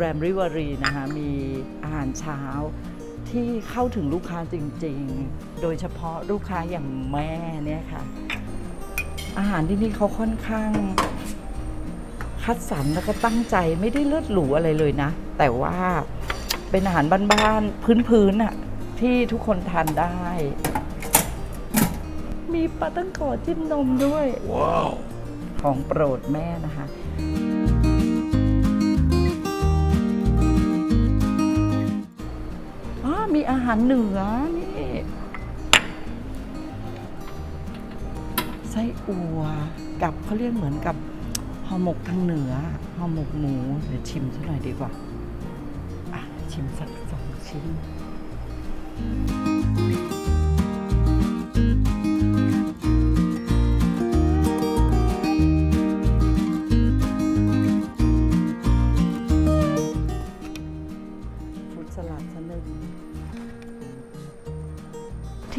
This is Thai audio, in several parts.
แรมริวารีนะคะมีอาหารเช้าที่เข้าถึงลูกค้าจริงๆ โดยเฉพาะลูกค้าอย่างแม่เนี่ยค่ะ อาหารที่นี่เขาค่อนข้าง คัดสรรแล้วก็ตั้งใจไม่ได้เลือดหรูอะไรเลยนะ แต่ว่าเป็นอาหารบ้านๆพื้นๆอะที่ทุกคนทานได้ มีปลาตั้งโกอจิ้มนมด้วย ว้าว ของโปรดแม่นะคะาหารเหนือนี่ไส้อัวกับเขาเรียกเหมือนกับห่อหมกทางเหนือห่อหมกหมูเดี๋ยวชิมสักหน่อยดีกว่า อะ ชิมสักสองชิ้น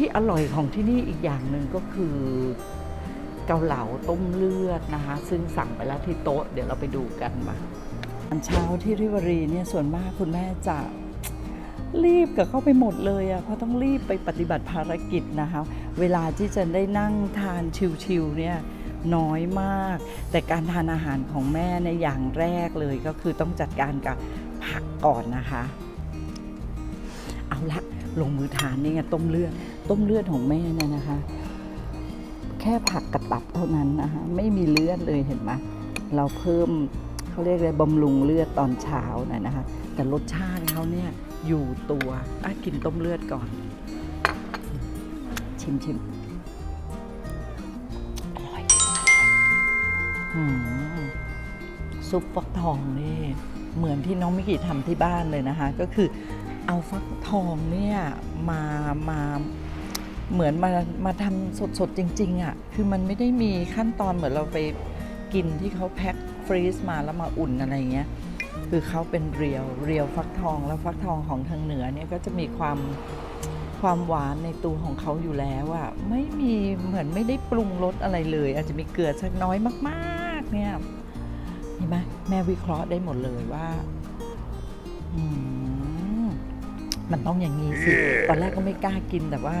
ที่อร่อยของที่นี่อีกอย่างหนึ่งก็คือเกาเหลาต้มเลือดนะคะ ซึ่งสั่งไปแล้วที่โต๊ะ เดี๋ยวเราไปดูกันมาอันเช้าที่ริวารีเนี่ยส่วนมากคุณแม่จะรีบกับเข้าไปหมดเลยอะ่ะเพราะต้องรีบไปปฏิบัติภารกิจนะคะ เวลาที่จะได้นั่งทานชิวๆเนี่ยน้อยมาก แต่การทานอาหารของแม่ในอย่างแรกเลยก็คือต้องจัดการกับผักก่อนนะคะ เอาละลงมือทานนี่ไงต้มเลือด ต้มเลือดของแม่เนี่ยนะคะ แค่ผักกระตับเท่านั้นนะคะ ไม่มีเลือดเลยเห็นไหมเราเพิ่มเขาเรียกอะไรบำรุงเลือดตอนเช้านะนะคะ แต่รสชาติเขาเนี่ยอยู่ตัวอะกินต้มเลือดก่อน ชิมชิมอร่อยอซุปฟักทองนี่เหมือนที่น้องมิกิทำที่บ้านเลยนะคะ ก็คือเอาฟักทองเนี่ยมามา เหมือนมามาทำสดๆ จริง ๆอะ่ะคือมันไม่ได้มีขั้นตอนเหมือนเราไปกินที่เขาแพ็คฟรีซมาแล้วมาอุ่นอะไรเงี้ยคือเขาเป็นเรียวเรียวฟักทองแล้วฟักทองของทางเหนือเนี่ยก็จะมีความความหวานในตัวของเขาอยู่แล้วอะไม่มีเหมือนไม่ได้ปรุงรสอะไรเลย อาจจะมีเกลือสักน้อยมากๆเนี่ยเห็นไหมแม่วิเคราะห์ได้หมดเลยว่าอืมมันต้องอย่างนี้สิ ตอนแรกก็ไม่กล้ากินแต่ว่า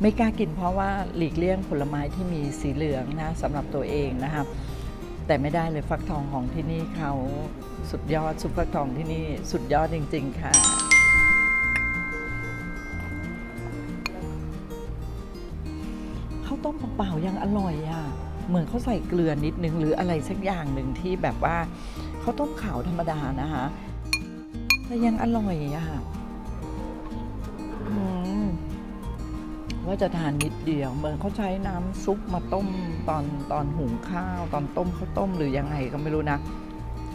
ไม่กล้ากินเพราะว่าหลีกเลี่ยงผลไม้ที่มีสีเหลืองนะสำหรับตัวเองนะครับ แต่ไม่ได้เลยฟักทองของที่นี่เขาสุดยอดซุปฟักทองที่นี่สุดยอดจริง ๆ ค่ะ ข้าวต้มเปล่าๆยังอร่อยอะเหมือนเขาใส่เกลือนิดนึง หรืออะไรสักอย่างหนึ่งที่แบบว่าข้าวต้มขาวธรรมดานะคะแต่ยังอร่อยอะ ว่าจะทานนิดเดียว เหมือนเขาใช้น้ำซุปมาต้มตอนตอนหุงข้าว ตอนต้มข้าวต้มหรือยังไงก็ไม่รู้นะ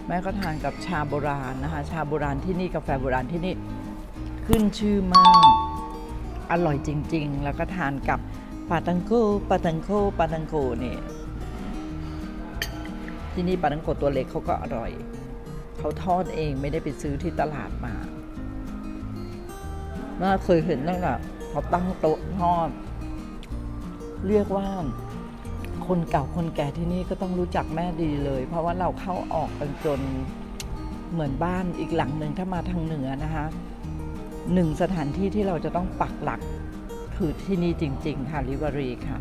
แม่ก็ทานกับชาโบราณนะคะ ชาโบราณที่นี่กาแฟโบราณที่นี่ขึ้นชื่อมาก อร่อยจริง ๆ แล้วก็ทานกับปาตังโกปาตังโกปาตังโกนี่ที่นี่ปาตังโกตัวเล็กเขาก็อร่อยเขาทอดเองไม่ได้ไปซื้อที่ตลาดมาน่าเคยเห็นนั่นแหละ เขาตั้งโต๊ะทอด เรียกว่าคนเก่าคนแก่ที่นี่ก็ต้องรู้จักแม่ดีเลย เพราะว่าเราเข้าออกกันจนเหมือนบ้านอีกหลังหนึ่งถ้ามาทางเหนือนะคะหนึ่งสถานที่ที่เราจะต้องปักหลักคือที่นี่จริง ๆ ค่ะลิวอรีค่ะ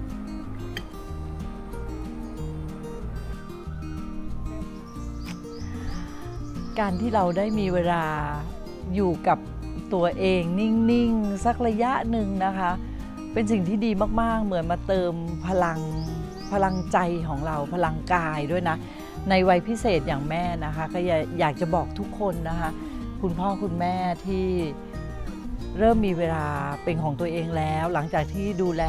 การที่เราได้มีเวลาอยู่กับ ตัวเองนิ่งๆ สักระยะหนึ่งนะคะ เป็นสิ่งที่ดีมากๆ เหมือนมาเติมพลังพลังใจของเราพลังกายด้วยนะ ในวัยพิเศษอย่างแม่นะคะ ก็อยากอยากจะบอกทุกคนนะคะ คุณพ่อคุณแม่ที่เริ่มมีเวลาเป็นของตัวเองแล้ว หลังจากที่ดูแล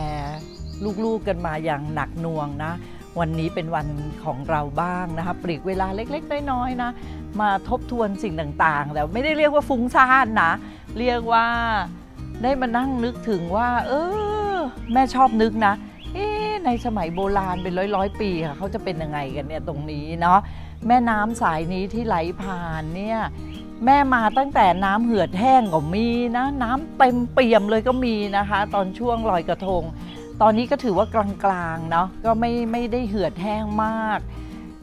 ลูกๆกันมาอย่างหนักหน่วงนะวันนี้เป็นวันของเราบ้างนะคะปลีกเวลาเล็กๆ น้อยๆนะ มาทบทวนสิ่งต่างๆ แต่ไม่ได้เรียกว่าฟุ้งซ่านนะ เรียกว่าได้มานั่งนึกถึงว่า เออ แม่ชอบนึกนะ เอ๊ะในสมัยโบราณเป็นร้อยร้อยปีค่ะเขาจะเป็นยังไงกันเนี่ยตรงนี้เนาะแม่น้ำสายนี้ที่ไหลผ่านเนี่ยแม่มาตั้งแต่น้ำเหือดแห้งก็มีนะ น้ำเต็มเปี่ยมเลยก็มีนะคะ ตอนช่วงลอยกระทง ตอนนี้ก็ถือว่ากลางๆเนาะก็ไม่ไม่ได้เหือดแห้งมาก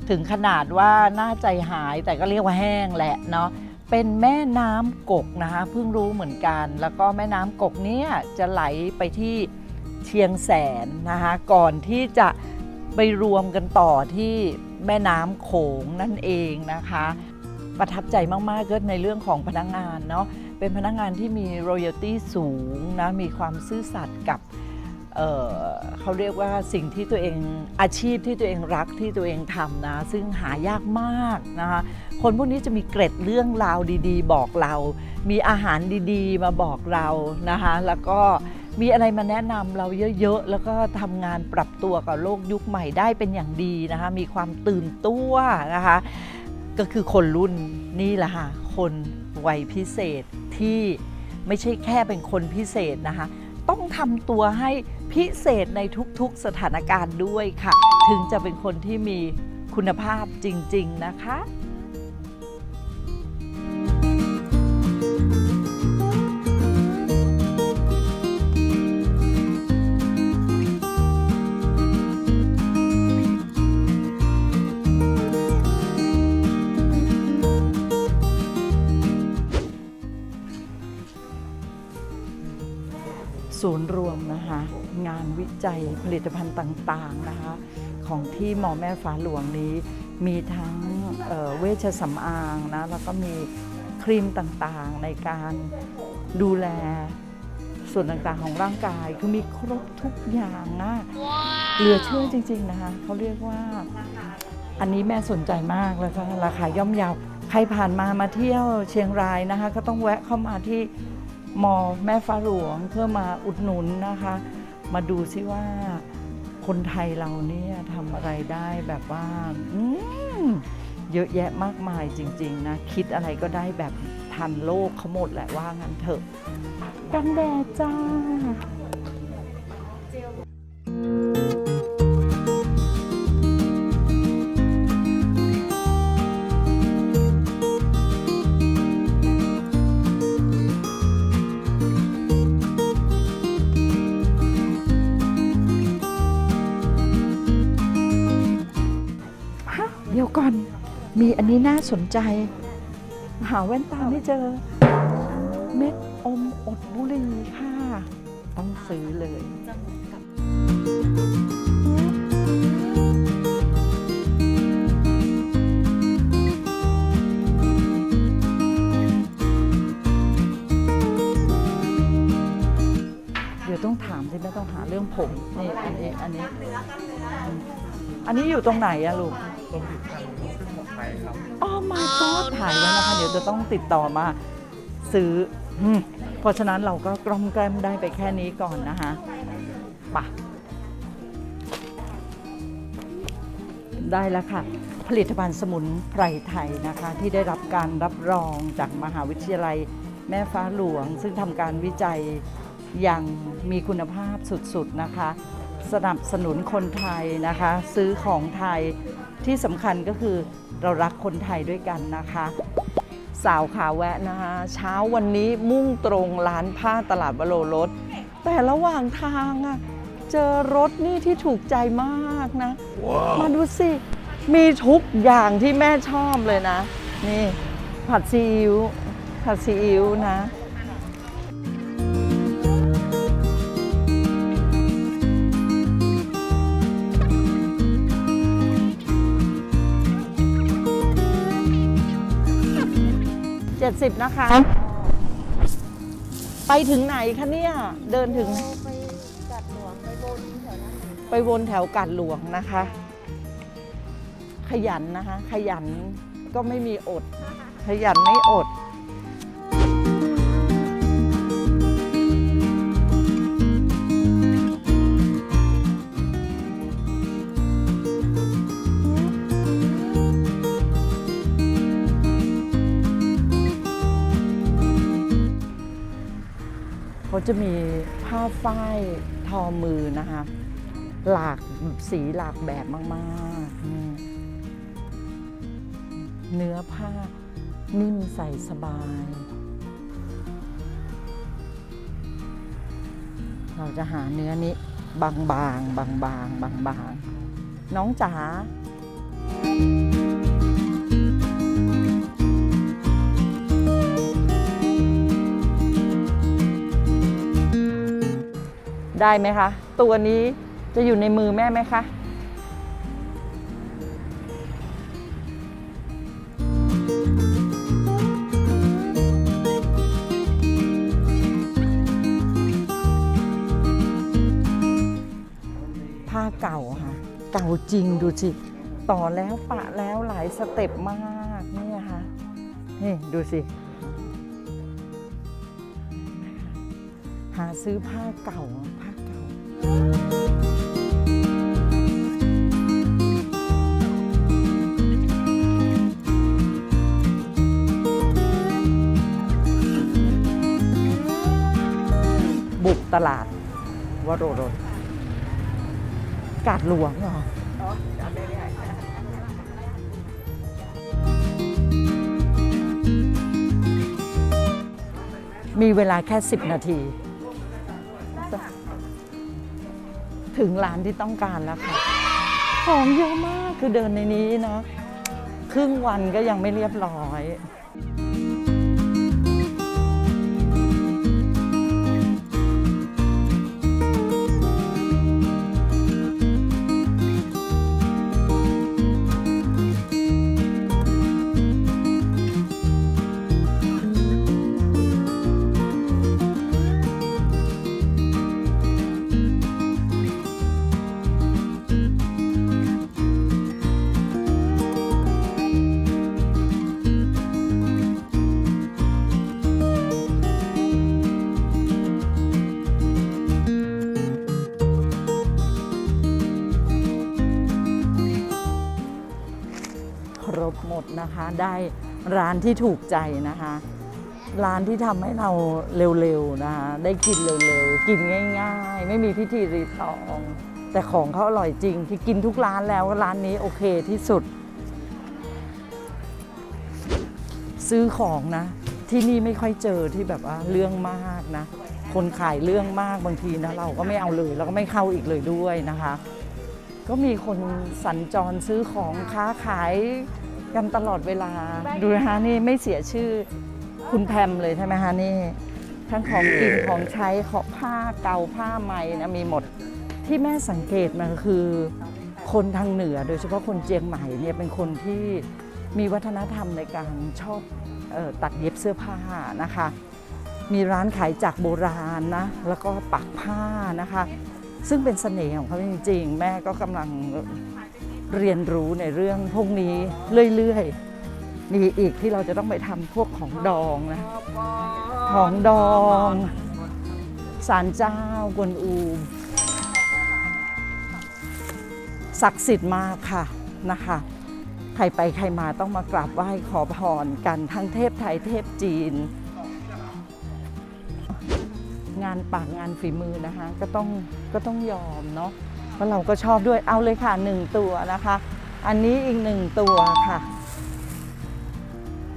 ถึงขนาดว่าน่าใจหายแต่ก็เรียกว่าแห้งแหละเนาะ เป็นแม่น้ำกกนะคะเพิ่งรู้เหมือนกัน แล้วก็แม่น้ำกกเนี่ยจะไหลไปที่เชียงแสนนะคะก่อนที่จะไปรวมกันต่อที่แม่น้ำโขงนั่นเองนะคะ ประทับใจมากๆก็ในเรื่องของพนักงานเนาะเป็นพนักงานที่มี royalty สูงนะมีความซื่อสัตย์กับ เเขาเรียกว่าสิ่งที่ตัวเองอาชีพที่ตัวเองรักที่ตัวเองทำนะ ซึ่งหายากมากนะคะคนพวกนี้จะมีเกร็ดเรื่องราวดีๆ บอกเรา มีอาหารดีๆ มาบอกเรานะคะแล้วก็มีอะไรมาแนะนำเราเยอะๆ แล้วก็ทำงานปรับตัวกับโลกยุคใหม่ได้เป็นอย่างดีนะคะมีความตื่นตัวนะคะก็คือคนรุ่นนี่แหละค่ะคนวัยพิเศษที่ไม่ใช่แค่เป็นคนพิเศษนะคะ ต้องทำตัวให้พิเศษในทุกๆสถานการณ์ด้วยค่ะ ถึงจะเป็นคนที่มีคุณภาพจริง ๆ นะคะ ศูนย์รวมนะคะงานวิจัยผลิตภัณฑ์ต่างๆนะคะของที่หมอแม่ฟ้าหลวงนี้ มีทั้งเอ่อเวชสำอางนะแล้วก็มีครีมต่างๆในการดูแลส่วนต่างๆของร่างกายคือมีครบทุกอย่างนะเหลือเชื่อจริง ๆนะคะเขาเรียกว่าอันนี้แม่สนใจมากแล้วก็ราคาย่อมเยาวใครผ่านมามาเที่ยวเชียงรายนะคะ ก็ต้องแวะเข้ามาที่ มอแม่ฟ้าหลวงเพื่อมาอุดหนุนนะคะ มาดูซิว่าคนไทยเราเนี่ยทำอะไรได้แบบว่าเยอะแยะมากมายจริง ๆ นะ คิดอะไรก็ได้แบบทันโลกเขาหมดแหละว่างั้นเถอะกันแดดจ้า มีอันนี้น่าสนใจ หาแว่นตาไม่เจอ เม็ดอมอดบุหรี่ค่ะ ต้องซื้อเลยเดี๋ยวต้องถามสิแม่ต้องหาเรื่องผมนี่อันนี้อันนี้ อันนี้อยู่ตรงไหนอะลูก ตรงติดทางขึ้นหมดไป ครับอ๋อมาก็ถ่ายไว้วนะคะ เดี๋ยวจะต้องติดต่อมาซื้ออืมเพราะฉะนั้นเราก็กล้อมแกล้มได้ไปแค่นี้ก่อนนะคะไปะได้แล้วค่ะ ผลิตภัณฑ์สมุนไพรไทยนะคะ ที่ได้รับการรับรองจากมหาวิทยาลัยแม่ฟ้าหลวง ซึ่งทำการวิจัยอย่างมีคุณภาพสุดๆนะคะ สนับสนุนคนไทยนะคะ ซื้อของไทยที่สำคัญก็คือ เรารักคนไทยด้วยกันนะคะ สาวขาแวะนะคะ เช้าวันนี้มุ่งตรงร้านผ้าตลาดวโรรสแต่ระหว่างทางอะเจอรถนี่ที่ถูกใจมากนะมาดูสิ มีทุกอย่างที่แม่ชอบเลยนะ นี่ ผัดซีอิ๊วผัดซีอิ๊วนะ 70 นะคะ ไปถึงไหนคะเนี่ย เดินถึง ไปกัดหลวง ไปบนแถวนั้นไปวนแถวกาดหลวงนะคะ ขยันนะคะ ขยันก็ไม่มีอด ขยันไม่อด จะมีผ้าฝ้ายทอมือนะคะ หลากสีหลากแบบมากๆ เนื้อผ้านิ่มใส่สบาย เราจะหาเนื้อนี้บางๆบางๆบางๆบางน้องจ๋า ได้ไหมคะ ตัวนี้จะอยู่ในมือแม่ไหมคะผ้าเก่าค่ะ เก่าจริงดูสิ ต่อแล้วปะแล้วหลายสเต็ปมากเนี่ยค่ะ นี่ดูสิ หาซื้อผ้าเก่าผ้าเก่า บุกตลาดวโรรสกาดหลวงเหรอมีเวลาแค่ 10 นาที ถึงร้านที่ต้องการแล้วค่ะ ของเยอะมากคือเดินในนี้เนาะครึ่งวันก็ยังไม่เรียบร้อย ได้ร้านที่ถูกใจนะคะ ร้านที่ทำให้เราเร็วๆนะคะ ได้กินเร็วๆ กินง่ายๆ ไม่มีพิธีรีตอง แต่ของเขาอร่อยจริง ที่กินทุกร้านแล้วร้านนี้โอเคที่สุด ซื้อของนะ ที่นี่ไม่ค่อยเจอที่แบบว่าเรื่องมากนะ คนขายเรื่องมากบางทีนะเราก็ไม่เอาเลยเราก็ไม่เข้าอีกเลยด้วยนะคะ ก็มีคนสัญจรซื้อของค้าขาย กันตลอดเวลา ดูนะคะนี่ไม่เสียชื่อคุณแพมเลยใช่ไหมคะนี่ ทั้งของกินของใช้ของผ้าเก่าผ้าใหม่นะมีหมดที่แม่สังเกตมาคือ คนทางเหนือโดยเฉพาะคนเจียงใหม่เนี่ยเป็นคนที่มีวัฒนธรรมในการชอบออตัดเย็บเสื้อผ้านะคะ มีร้านขายจากโบราณนะแล้วก็ปักผ้านะคะ ซึ่งเป็นเสน่ห์ของเขาจริงๆ แม่ก็กำลัง เรียนรู้ในเรื่องพวกนี้เรื่อยๆ มีอีกที่เราจะต้องไปทำพวกของดองนะ ของดองสารเจ้ากวนอูมศักดิ์สิทธิ์มากค่ะนะคะ ใครไปใครมาต้องมากราบไหว้ขอพรกันทั้งเทพไทยเทพจีน งานปากงานฝีมือนะคะก็ต้องก็ต้องยอมเนาะ เพราะเราก็ชอบด้วยเอาเลยค่ะหนึ่งตัวนะคะ อันนี้อีกหนึ่งตัวค่ะ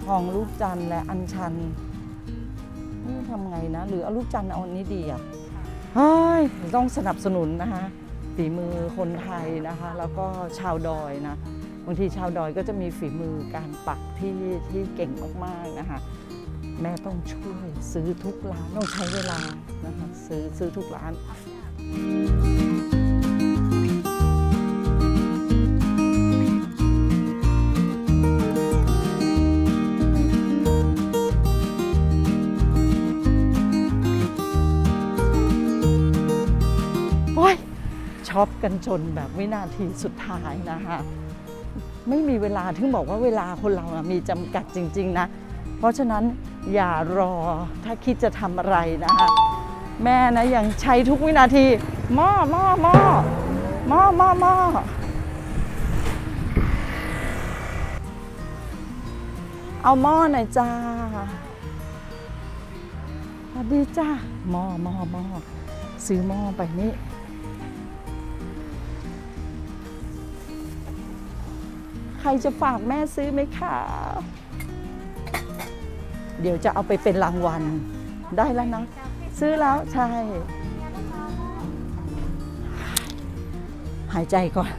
ของลูกจันและอัญชันนี่ทำไงนะ หรือเอาลูกจันเอาอันนี้ดีอะเฮ้ยต้องสนับสนุนนะคะฝีมือคนไทยนะคะ แล้วก็ชาวดอยนะบางทีชาวดอยก็จะมีฝีมือการปักที่ที่เก่งมากๆนะคะ แม่ต้องช่วยซื้อทุกร้านต้องใช้เวลานะคะซื้อซื้อทุกร้าน ช็อปกันจนแบบวินาทีสุดท้ายนะคะไม่มีเวลาถึงบอกว่าเวลาคนเรามีจำกัดจริง ๆ นะ เพราะฉะนั้นอย่ารอถ้าคิดจะทำอะไรนะคะแม่นะยังใช้ทุกวินาทีหม้อหม้อหม้อหม้อหม้อหม้อเอาหม้อหน่อยจ้าสวัสดีจ้าหม้อหม้อหม้อซื้อหม้อไปนี่ ใครจะฝากแม่ซื้อไหมคะ เดี๋ยวจะเอาไปเป็นรางวัล ได้แล้วนะ ซื้อแล้วใช่ หายใจก่อน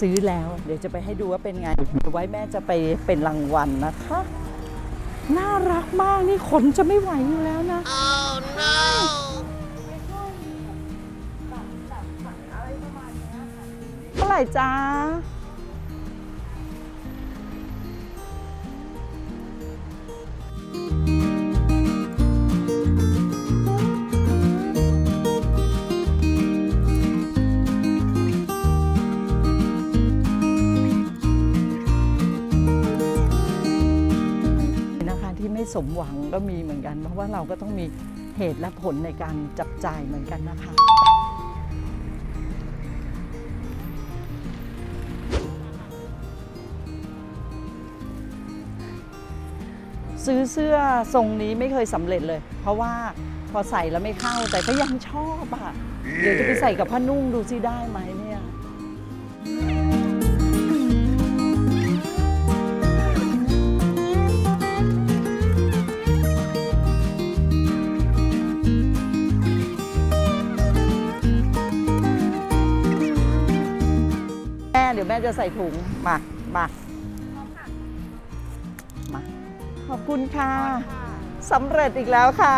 ซื้อแล้ว เดี๋ยวจะไปให้ดูว่าเป็นไงเดี๋ยวไว้แม่จะไปเป็นรางวัลนะคะ น่ารักมากนี่ขนจะไม่ไหวอยู่แล้วนะ Oh no! ร่จ้านะคะที่ไม่สมหวังก็มีเหมือนกัน เพราะว่าเราก็ต้องมีเหตุและผลในการจับจ่ายเหมือนกันนะคะ ซื้อเสื้อทรงนี้ไม่เคยสำเร็จเลย เพราะว่าพอใส่แล้วไม่เข้าแต่ก็ยังชอบอะเดี๋ยวจะไปใส่กับผ้านุ่งดูซิได้ไหมเนี่ยแม่เดี๋ยวแม่จะใส่ถุงมามามา อบคุณค่ะสำเร็จอีกแล้วค่ะ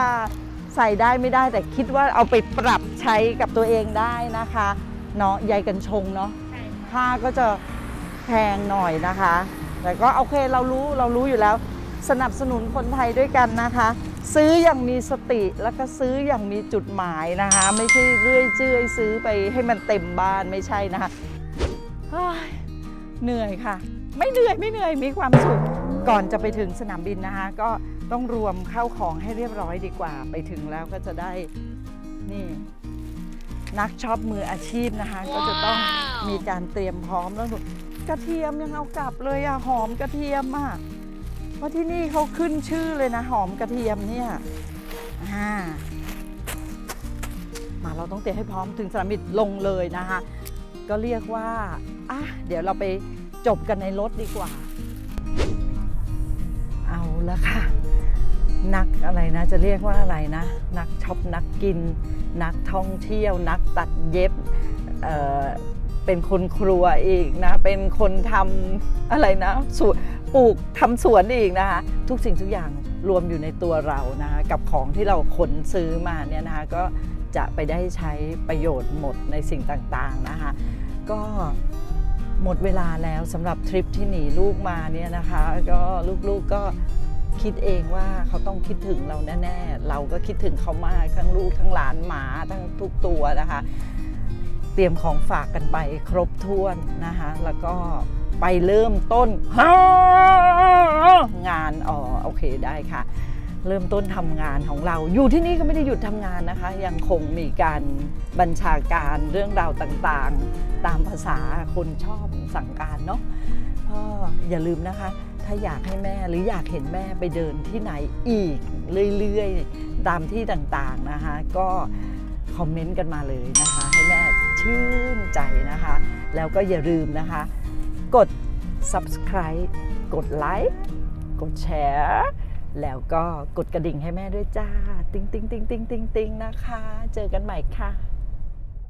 ใส่ได้ไม่ได้แต่คิดว่าเอาไปปรับใช้กับตัวเองได้นะคะเนาะใยกันชงเนาะผ้าก็จะแพงหน่อยนะคะ แต่ก็โอเคเรารู้เรารู้อยู่แล้ว สนับสนุนคนไทยด้วยกันนะคะ ซื้ออย่างมีสติแล้วก็ซื้ออย่างมีจุดหมายนะคะ ไม่ใช่เรื่อยเจื่อยซื้อไปให้มันเต็มบ้านไม่ใช่นะคะเฮ้ยเหนื่อยค่ะ ไม่เหนื่อยไม่เหนื่อยมีความสุข ก่อนจะไปถึงสนามบินนะคะ ก็ต้องรวมเข้าของให้เรียบร้อยดีกว่า ไปถึงแล้วก็จะได้นี่ นักช็อปมืออาชีพนะคะ ก็จะต้องมีการเตรียมพร้อมแล้วกระเทียมยังเอากลับเลยอะหอมกระเทียมอะเพราะที่นี่เขาขึ้นชื่อเลยนะ หอมกระเทียมเนี่ยอ่ามาเราต้องเตรียมให้พร้อมถึงสนามบินลงเลยนะคะ ก็เรียกว่าอะเดี๋ยวเราไปจบกันในรถดีกว่าเอา ละค่ะ นักอะไรนะ จะเรียกว่าอะไรนะ นักช็อปนักกิน นักท่องเที่ยว นักตัดเย็บเเป็นคนครัวอีกนะ เป็นคนทำอะไรนะสวนปลูกทำสวนอีกนะคะ ทุกสิ่งทุกอย่างรวมอยู่ในตัวเรานะคะกับของที่เราขนซื้อมาเนี่ยนะคะก็จะไปได้ใช้ประโยชน์หมดในสิ่งต่างๆนะคะก็หมดเวลาแล้วสำหรับทริปที่หนีลูกมาเนี่ยนะคะ ก็ลูกๆก็ คิดเองว่าเขาต้องคิดถึงเราแน่ๆ เราก็คิดถึงเขามากทั้งลูกทั้งหลานหมาทั้งทุกตัวนะคะ เตรียมของฝากกันไปครบถ้วนนะคะ แล้วก็ไปเริ่มต้นงานอ๋อโอเคได้ค่ะ เริ่มต้นทำงานของเรา อยู่ที่นี่ก็ไม่ได้หยุดทำงานนะคะ ยังคงมีการบัญชาการเรื่องราวต่างๆ ตามภาษาคนชอบสั่งการเนาะก็อย่าลืมนะคะ ถ้าอยากให้แม่หรืออยากเห็นแม่ไปเดินที่ไหนอีกเรื่อยๆ ตามที่ต่างๆนะคะ ก็คอมเมนต์กันมาเลยนะคะ ให้แม่ชื่นใจนะคะ แล้วก็อย่าลืมนะคะ กด subscribe กดไลค์กดแชร์แล้วก็กดกระดิ่งให้แม่ด้วยจ้า ติ๊งติ๊งติ๊งติ๊งติ๊งติ๊งนะคะ เจอกันใหม่ค่ะ